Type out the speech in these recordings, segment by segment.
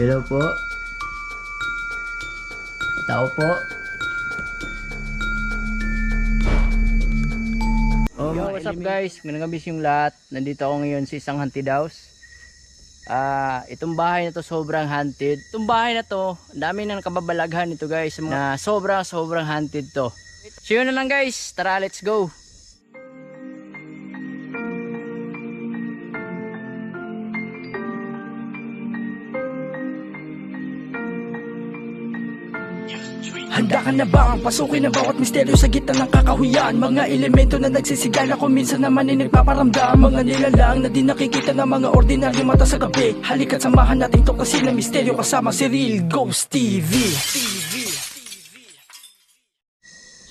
Hello po. Tao po. Oh, Yo, what's up guys? Magandang gabi sa yung lahat. Nandito ako ngayon sa isang haunted house. Ah, itong bahay na to sobrang haunted. Itong bahay na to, ang dami na nakababalaghan ito guys na sobrang sobrang haunted to. So yun na lang guys. Tara, let's go. Handa ka na ba ang pasukin ang bawat misteryo sa gitna ng kakahuyan Mga elemento na nagsisigala kung minsan naman ay nagpaparamdam Mga nilalang na di nakikita ng mga ordinaryo mata sa gabi Halika't samahan natin tuklasin ang misteryo kasama si Real Ghost TV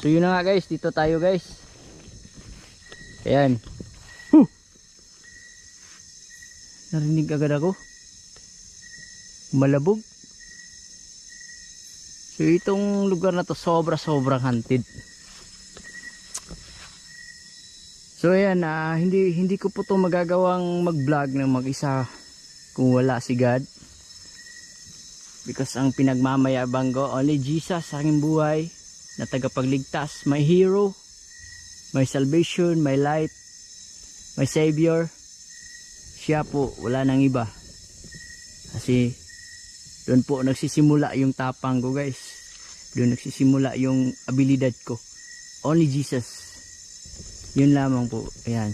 So yun na nga guys, dito tayo guys. Ayan. Huh! Narinig agad ako. Malabog. Itong lugar na to sobra sobrang haunted. So ayan, ah, hindi hindi ko po to magagawang mag-vlog ng mag-isa kung wala si God. Because ang pinagmamayabang ko, only Jesus sa aking buhay na tagapagligtas, my hero, my salvation, my light, my savior. Siya po, wala nang iba. Kasi doon po nagsisimula yung tapang ko guys. Doon nagsisimula yung abilidad ko. Only Jesus. Yun lamang po. Ayan.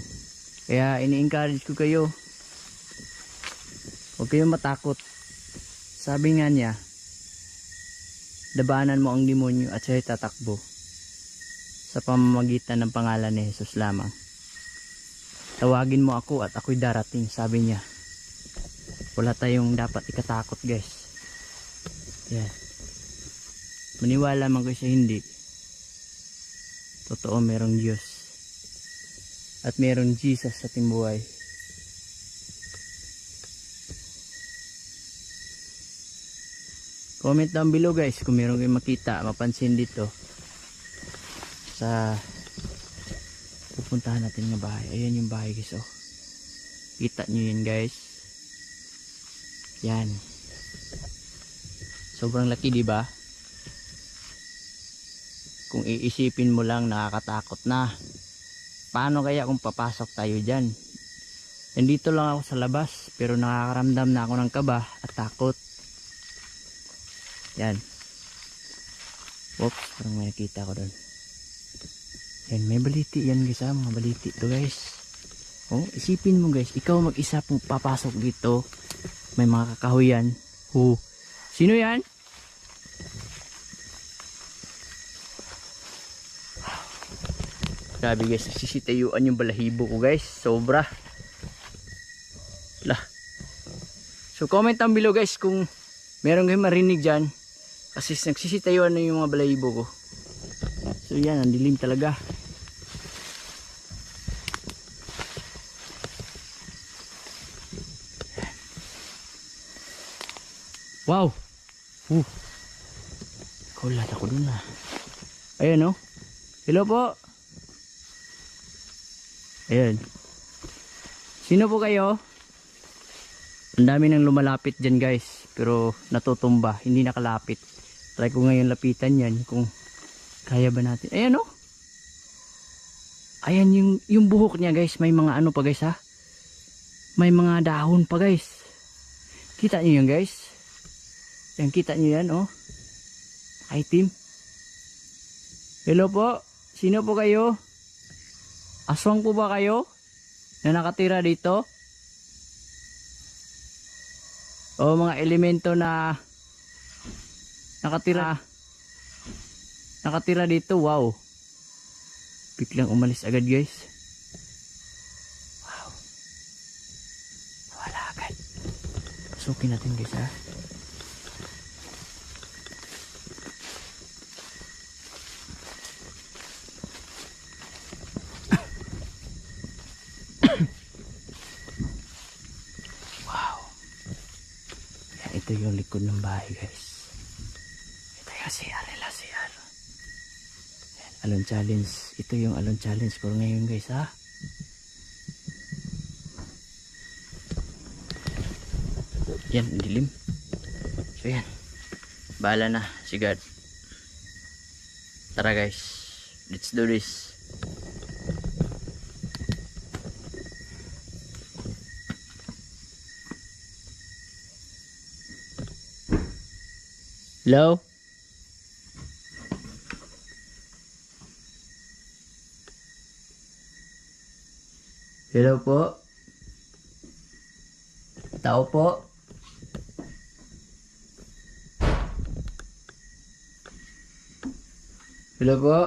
Kaya ini-encourage ko kayo. Huwag kayong matakot. Sabi nga niya, labanan mo ang demonyo at siya'y tatakbo sa pamamagitan ng pangalan ni Jesus lamang. Tawagin mo ako at ako'y darating, sabi niya. Wala tayong dapat ikatakot guys. Yan. Maniwala man kayo sa hindi. Totoo merong Diyos. At merong Jesus sa ating buhay. Comment down below guys kung meron kayong makita, mapansin dito sa pupuntahan natin ng bahay. Ayan yung bahay guys oh. Kita nyo yun guys. Yan. Sobrang laki di ba? Kung iisipin mo lang nakakatakot na. Paano kaya kung papasok tayo diyan? Nandito lang ako sa labas pero nakakaramdam na ako ng kaba at takot. Yan. Oops, parang may nakita ko doon. Yan, may baliti yan guys ha, mga baliti to guys. Oh, isipin mo guys, ikaw mag-isa pong papasok dito. May mga kakahuyan. Oh, sino yan? Grabe guys, sisitayuan yung balahibo ko guys. Sobra. Lah. So comment down below guys kung meron kayong marinig dyan. Kasi nagsisitayuan na yung mga balahibo ko. So yan, ang dilim talaga. Wow! Uh. Kulat ako dun ah. Ayan oh. Hello po. Ayan. Sino po kayo? Ang dami nang lumalapit dyan guys. Pero natutumba. Hindi nakalapit. Try ko ngayon lapitan yan kung kaya ba natin. Ayan oh. Ayan yung, yung buhok niya guys. May mga ano pa guys ha. May mga dahon pa guys. Kita niyo yan guys. Yan kita niyo yan oh. Item. Hello po. Sino po kayo? Aswang po ba kayo? Na nakatira dito? O mga elemento na nakatira nakatira dito wow biglang umalis agad guys wow wala agad sukin natin guys ha ito yung likod ng bahay guys ito yung CR nila CR alon challenge ito yung alon challenge ko ngayon guys ha yan ang dilim So yan. Bahala na si God. Tara guys. Let's do this. Hello? Hello po? Tao po? Hello po?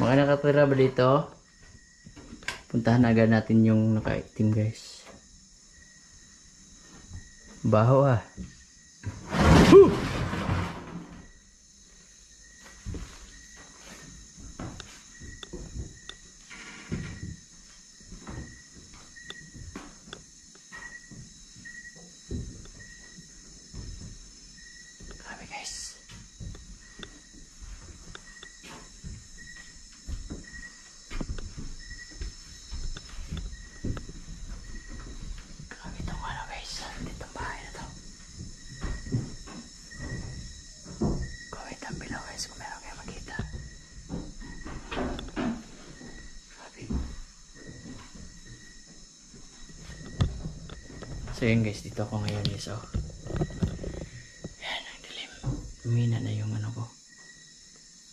Mga nakatira ba dito? Puntahan agad natin yung nakaitim guys. Baho ah. Grabe guys. Grabe itong ano guys. Ditong bahay na to. Comment ang below guys kung meron kayo makita. Grabe. So yun guys, dito ako ngayon guys. Oh. Yan, ang dilim. Umina na yung ano ko.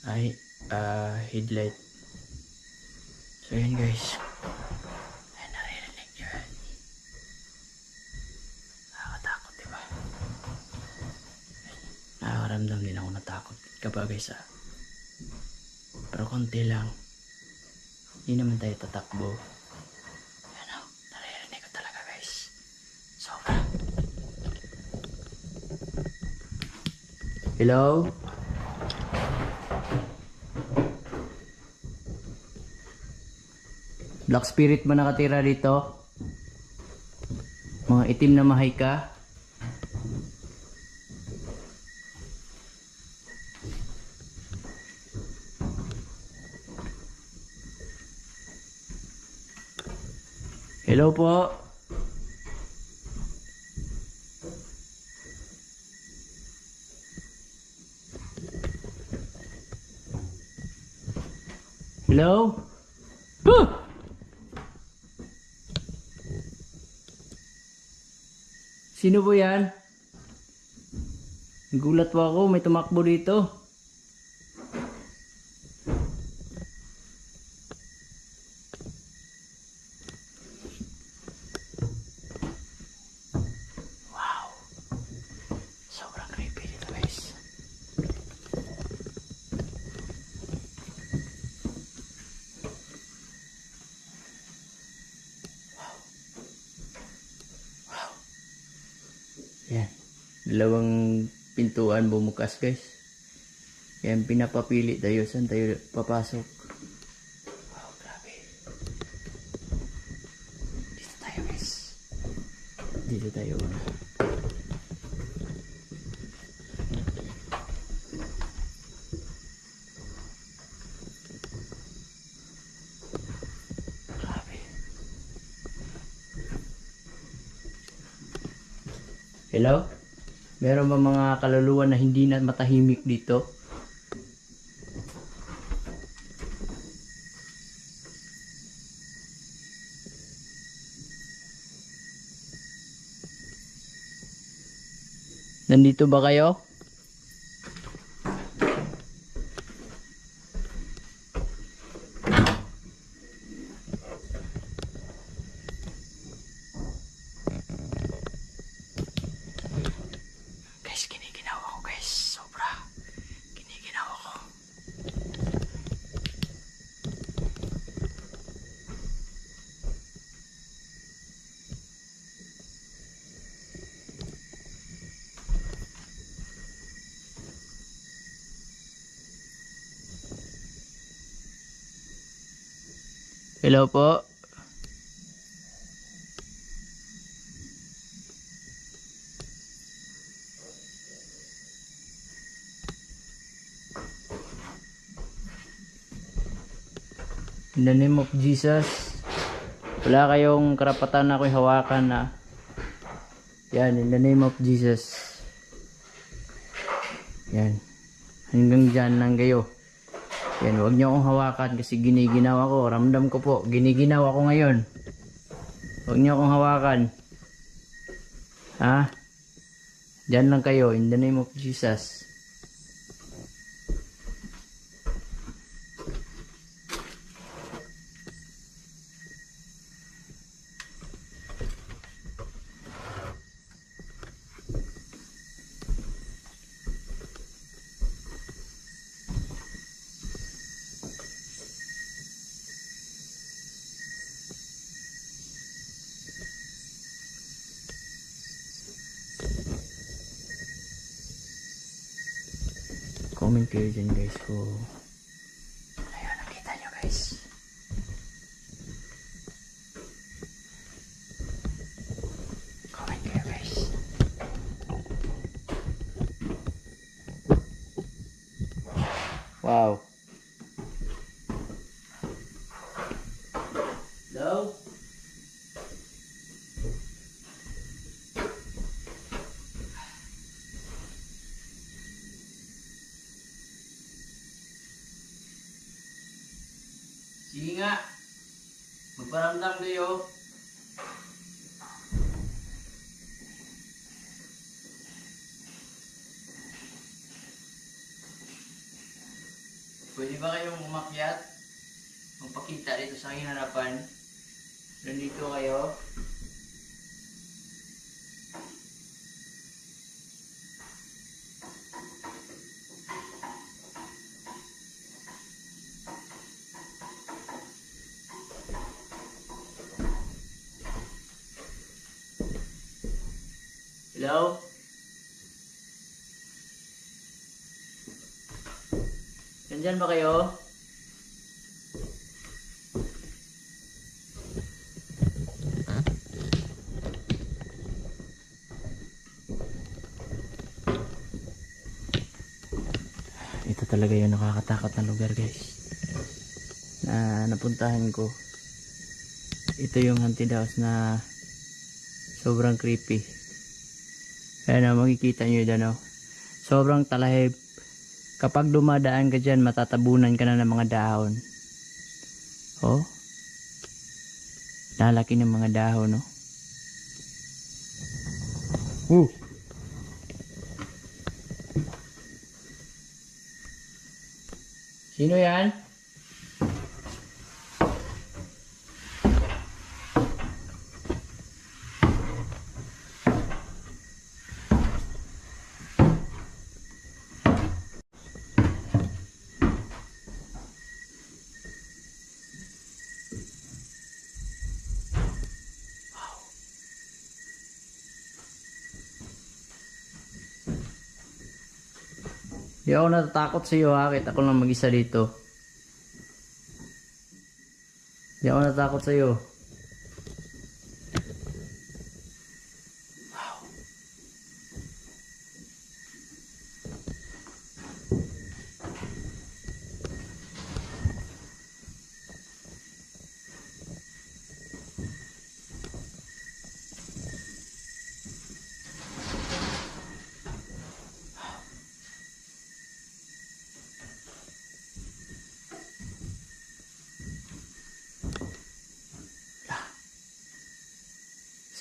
Ay, ah, headlight. So yan guys. Ay, naririnig nyo yan. Nakakatakot, di ba? Nakakaramdam din ako natakot kapag guys ah. Pero konti lang. Hindi naman tayo tatakbo. Yan o, naririnig ko talaga guys. Sobra. Hello? Black Spirit ba nakatira dito? Mga itim na mahika? Hello po? Hello? Huh! Sino po yan? Nagulat po ako, may tumakbo dito. Wow. Sobrang creepy dito guys. Yan. Dalawang bumukas guys. Yan pinapapili tayo saan tayo papasok. Wow, grabe. Dito tayo guys. Dito tayo una. Grabe. Hello? Meron ba mga kaluluwa na hindi na matahimik dito? Nandito ba kayo? Hello po. In the name of Jesus. Wala kayong karapatan na ako'y hawakan na. Yan, in the name of Jesus. Yan. Hanggang dyan lang kayo. Yan, huwag niyo akong hawakan kasi giniginaw ako. Ramdam ko po, giniginaw ako ngayon. Huwag niyo akong hawakan. Ha? Diyan lang kayo, in the name of Jesus. Comment kayo dyan guys ko. Sige nga. Magparamdam kayo. Pwede ba kayong umakyat? Magpakita dito sa aking harapan. Nandito kayo. Hello? Nandyan ba kayo? Ito talaga yung nakakatakot na lugar guys. Na napuntahan ko. Ito yung haunted house na sobrang creepy. Ayan o, makikita nyo dyan o. Sobrang talahib. Kapag dumadaan ka dyan, matatabunan ka na ng mga dahon. Oh. Lalaki ng mga dahon, no? Uh. Sino yan? Di ako natatakot sa iyo ha, kahit ako lang mag-isa dito. Di ako natatakot sa iyo.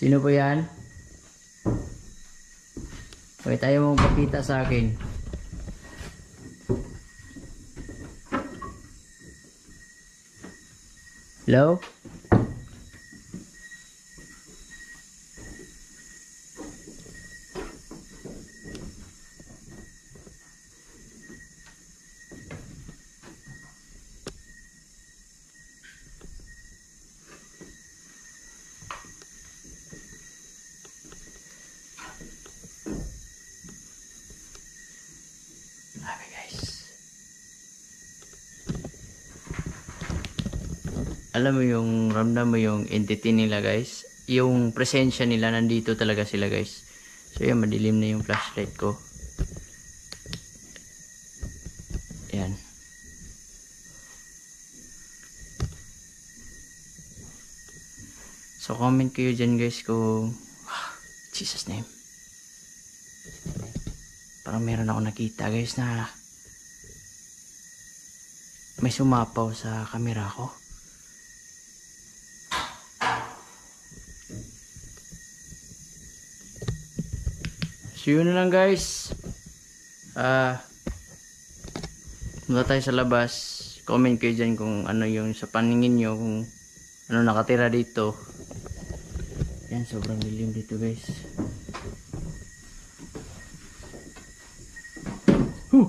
Sino po yan? Huwag tayo mong pakita sa akin. Hello? Grabe guys. Alam mo yung ramdam mo yung entity nila guys. Yung presensya nila nandito talaga sila guys. So yan madilim na yung flashlight ko. Yan. So comment kayo dyan guys kung Jesus name. Parang meron ako nakita guys na may sumapaw sa kamera ko. So yun na lang guys. Ah, Mula tayo sa labas. Comment kayo dyan kung ano yung sa paningin nyo. Kung ano nakatira dito. Yan, sobrang dilim dito guys. Huh!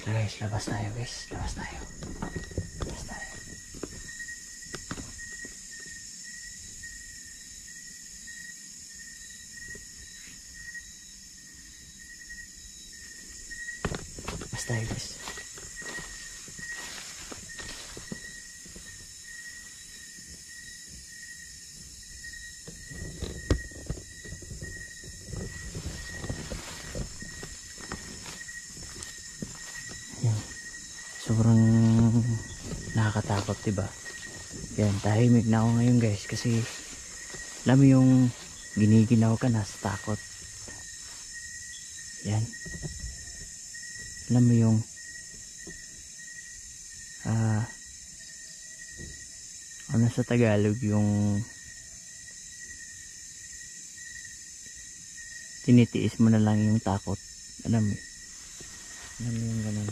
So guys, labas tayo guys. Labas tayo. Labas tayo. Labas tayo guys. Yan. Sobrang nakakatakot, 'di ba? Yan, tahimik na ako ngayon, guys, kasi alam yung giniginaw ka na sa takot. Yan. Alam mo yung ah ano sa Tagalog yung tinitiis mo na lang yung takot. Alam mo, alam mo yung ganun.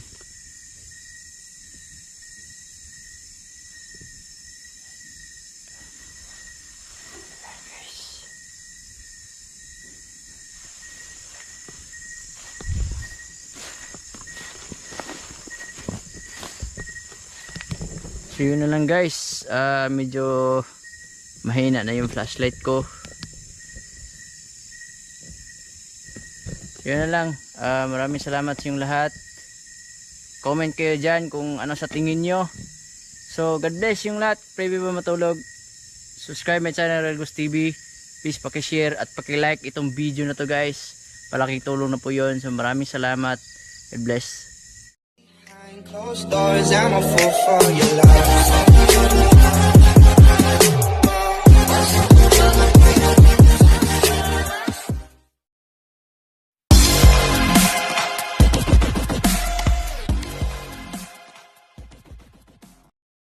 So yun na lang guys. Ah, medyo mahina na yung flashlight ko. Yun na lang. Ah, maraming salamat sa yung lahat. Comment kayo dyan kung ano sa tingin nyo. So, God bless yung lahat. Pray ba matulog. Subscribe my channel, Relgos TV. Please pakishare at pakilike itong video na to guys. Palaking tulong na po yun. So, maraming salamat. God bless. Behind closed doors, I'm a fool for your love.